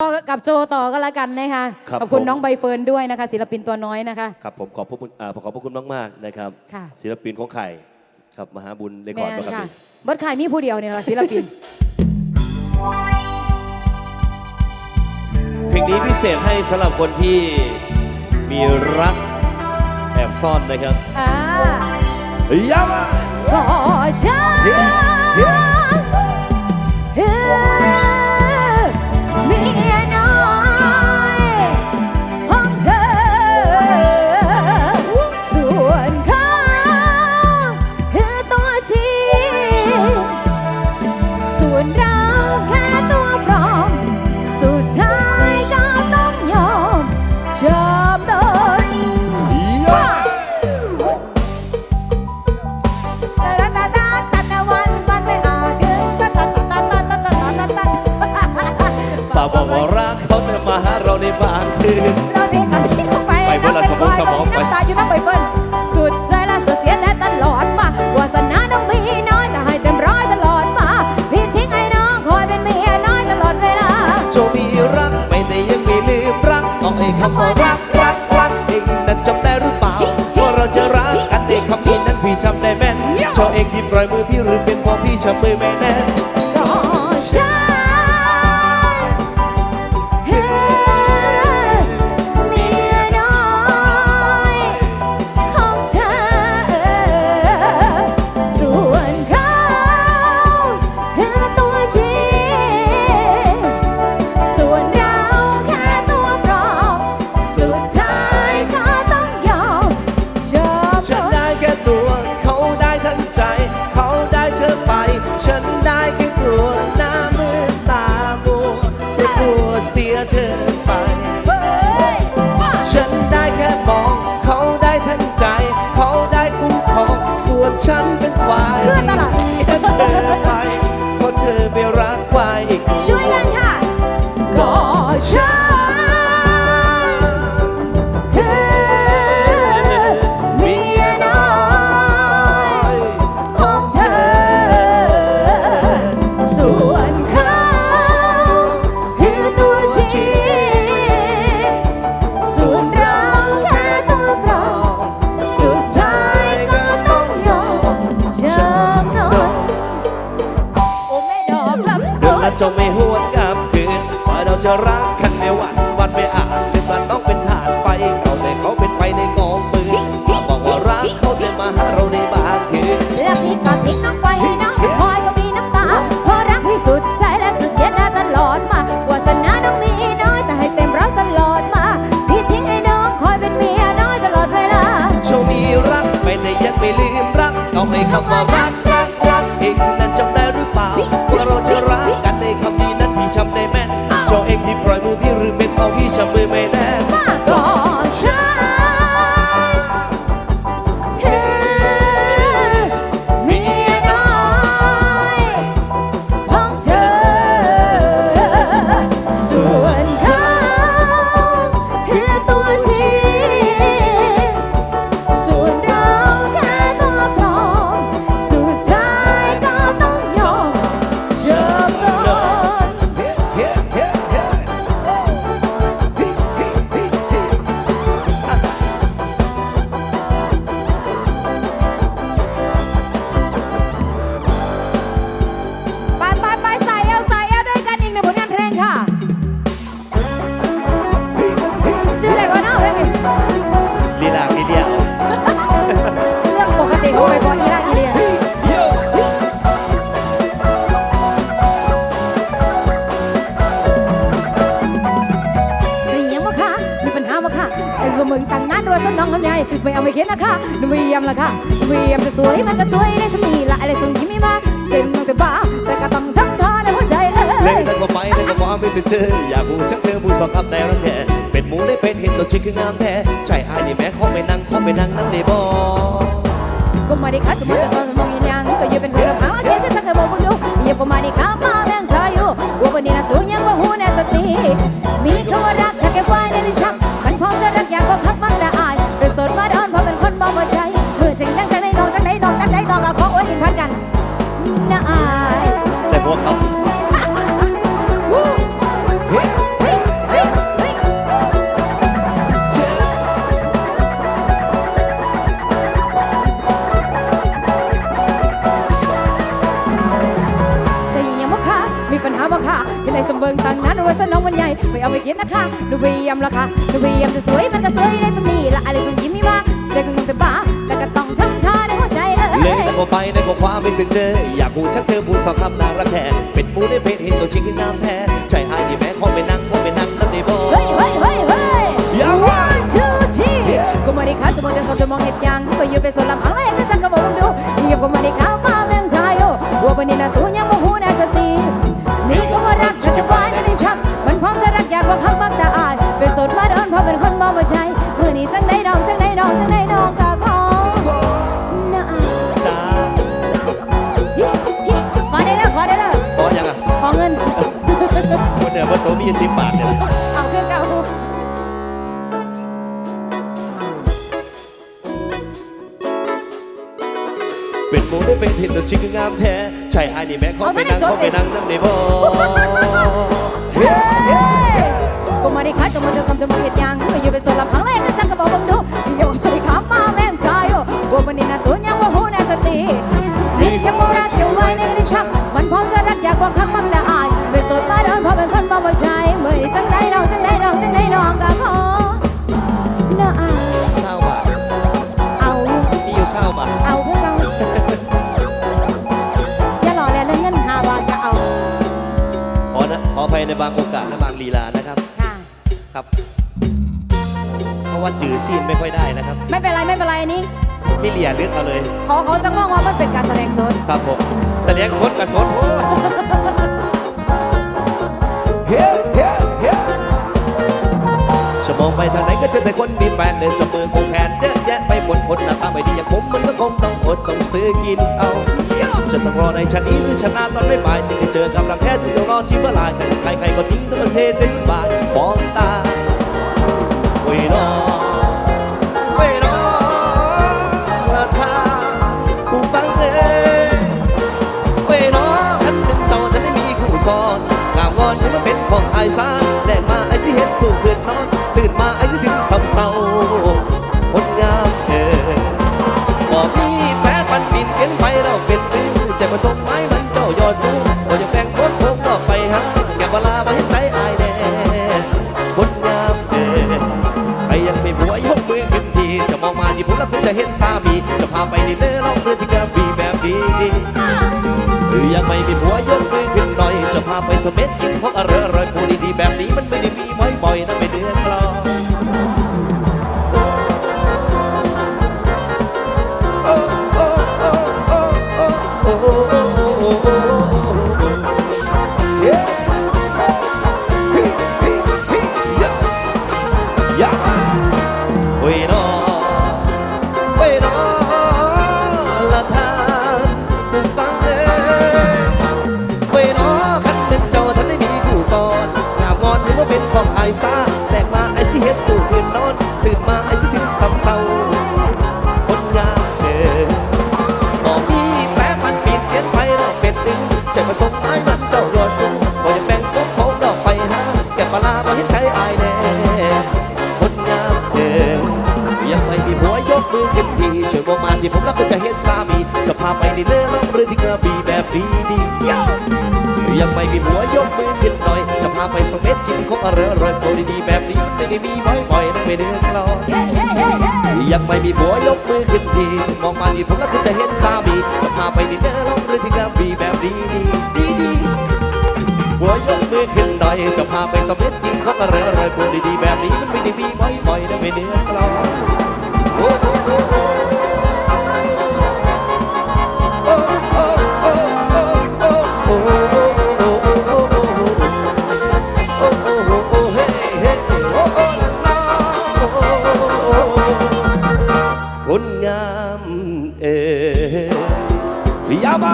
กับโจต่อก็แล้วกันนะคะ ครับขอบคุณผม น้องใบเฟิร์นด้วยนะคะ ศิลปินตัวน้อยนะคะ ครับผมขอบพระคุณอ่าขอบพระคุณมากๆนะครับค่ะ ศิลปินของไข่ครับมหาบุญเรคคแม่อร์ดนปกค่ะติเบิร์ดขายมีผู้เดียวเนี่ยเหรอศิลปิน เพลงนี้พิเศษให้สำหรับคนที่มีรักแอบซ่อนนะครับอ่าย้ำก็ฉันเฮ้เคำว่ารักรักรักเองนั้นจำได้หรือเปล่าว่าเราจะรักกันในคำนี้นั้นพี่จำได้แม่นโจเองที่ปล่อยมือพี่หรือเป็นเพราะพี่จำมือไม่แน่น ส่วนฉันเป็นฝ่ายที่เสียเธอไปเพราะเธอไปรักใครอีกช่วยกันค่ะก็ฉัน หวนกลับคืนว่าเราจะรักกันในวันวันไม่อาจหรือมันต้องเป็นฐานไฟเก่าแต่เขาเป็นไฟในกองปืนมาบอกว่ารักเขาแต่มาหาเราในบางคืนและพี่ก็ทิ้งน้องไปให้น้องพอยก็มีน้ำตาเพราะรักพี่สุดใจและสุดเสียดายตลอดมาวาสนาน้องมีน้อยแต่ให้เต็มร้อยตลอดมาพี่ทิ้งให้น้องคอยเป็นเมียน้อยตลอดเวลาโชว์มีรักไม่แต่ยังไม่ลืมรักต้องให้คำว่ารัก trong mây mê งต่างงานด้วยสนองลำไยฝึกไม่เอาไม่เขียนนะคะหนูเวียมละค่ะหนูเวียมจะสวยมันก็สวยได้สมีละอะไรส่งยิ้มไม่มาเส้นมันก็บ้าแต่ก็ต้องช่างทอในหัวใจเอ้เลยยทั้งก็ไปทั้งก็ความไม่สิเจออยากพูดชักเธอพูดสองคำแต่รังแท้เป็นหมูได้เป็นเห็นตัวจริงคืองามแท้ใจอายนี่แม้ขอไปนั่งขอไปนั่งนั่นได้บ่ก็มาดิค่ะสมมติจะสอนสมองยังยังก็อยู่เป็นเธอกับเขาเขียนจะสักเธอบอกดูอย่าก็มาดิค่ะมาแม่งเธออยู่ว่าคนนี้น่ะสูงยังว่าหูแน่สติมีคำว่ารักจะเก็บไว้ในลิ้นชักมัน เอาไปคิดนะคะดูวียมละค่ะดูวียมจะสวยมันก็สวยได้สำนีละอะไรส่วนยิ้มไม่มาใจก็นุ่งแต่บ้าแต่ก็ต้องทำท่าในหัวใจเอเลยอแล้วก็ไปแล้วก็คว้าไม่เซ็นเจออยากพูดชักเธอผู้สาวคำนางรักแท้เป็นหมูในเพจเห็นตัวจริงคืองามแท้ใจอายนี่แม้ขอไปนั่งขอไปนั่งนั่นได้บ่เฮ้ยเฮ้ยเฮ้ยเฮ้ยอย่าว่า one two three ก็มาดีค่ะจะมองจะสอบจะมองเหตุยังก็อยู่เป็นส่วนลำพังเลย จะรักอยากว่าพักบักแต่อายเป็นโสดมาเดินเพราะเป็นคนมองว่าใจมือนี้จังได้น้องจังได้น้องจังได้น้องก็ขอนะอายจ้าฮิฮิขอได้แล้วขอได้แล้วพอยังอะขอเงินคนเดิมว่าตัวมีสิบบาทเนี่ยแหละเอาเครื่องเก่าเป็นหมูในเพจเห็นตัวจริงคืองามแท้ใจอายนี่แม้ขอไปนั่งขอไปนั่งนั่นได้บ่เฮ้ย ก็มาไดีค่ะจะมาจะซ้ำจะมาเหตุยังก็อยู่เป็นส่วนลำพังเลยก็จังก็บอกบังดูเดี๋ยมาดีค่ะมาแม่งชายโอ้ว่าวันนี้น่ะสูญยังว่าหูน่ะสติมีแค่โมราเชียวไว้ในลิ้นชักมันพร้อมจะรักอยากว่าคักมักแต่อายเป็นโสดมาเดินเพราะเป็นคนมองว่าใจเมื่อจังได้น้องจังได้น้องจังได้น้องก็ขอนะอายเศร้าบาเอามีอยู่เศร้าบาเอาเพื่อเราอย่าหล่อแลเรื่องเงินหาบาทก็เอาขอนะขออภัยในบางโอกาสและบางลีลานะครับ ค่ะครับ เพราะว่าจือซีนไม่ค่อยได้นะครับไม่เป็นไรไม่เป็นไรอันนี้ไม่เลียเลือดมาเลยขอเขาจะมองว่ามันเป็นการแสดงสดครับผมแสดงสดกับสดโอ้ยเฮ้เฮ้เฮ้จะมองไปทางไหนก็เจอแต่คนมีแฟนเดินจับมือคงแผนเยอะแยะไปหมดคนหน้าตาไม่ดีอย่างผมมันก็คงต้องอดต้องซื้อกินเอา จะต้องรอในชาตินี้หรือชนะตอนไม่บ่ายถึงได้เจอกำลังแท้ถึงจะรอชิมเวลาใครใครๆก็ทิ้งต้องเทเส้นบายมองตา องไอ้สาแดงมาไอ้สิเฮ็ดสู้คืนนอน ตื่นมาไอ้สิถึงสำเศร้าคนงามเออบอกมีแพ้ปันปินเกินไปเราเป็นตื้อใจผสมไม้มันเจ้ายอดสูงก็ยังแต่งโคตรโค้งดอไปหาแก่เวลามาเห็นใจอายแน่คนงามเออใครยังไม่ผัวยกมือขึ้นทีจะมองมาที่ผมแล้วคุณจะเห็นสามี จะพาไปดินเนอร์ลองเรือที่กระบี่แบบดีหรือยังไม่มีผัวยกมือขึ้นหน่อย จะพาไปเสม็ดกินของอร่อยอร่อยๆปูดีๆ แบบนี้มันไม่ได้มีบ่อยๆนะไม่ องไอ้ซาแหลกมาไอ้สิเฮ็ดสู่คืนนอน ตื่นมาไอ้สิถึงสำเศร้าคนงามเด้อบ่มีแปรมันปีนเขียนไปเราเป็นหนึ่งใจผสมไม้มันเจ้ายอดสูงบ่จะแบ่งตัวของดอกไปหาแก่ปลาบ่เห็นใจอายแน่คนงามเดิมยังไม่มีผัวยกมือขึ้นทีเชื่อว่มาที่ผมแล้วก็จะเห็นสามีจะพาไปดินเนอร์ล่องเรือที่กระบี่แบบดีดียังไม่มีผัวยกมือขึ้นหน่อยาไปสเม็ดกินของอร่อยอร่อยๆโปรดีๆแบบนี้มันไม่ได้มีบ่อยๆนะไม่เดือดร้อนเฮ้เฮ้เฮ้เฮ้ยังไม่มีผัวยกมือขึ้นทีมองมาที่ผมแล้วก็จะเห็นสามีจะพาไปดินเนอร์ลองเรือที่กระบี่แบบดีดีดีดีๆหัวยกมือขึ้นหน่อยจะพาไปสำเม็ดกินของอร่อยอร่อยๆพูดดีๆแบบ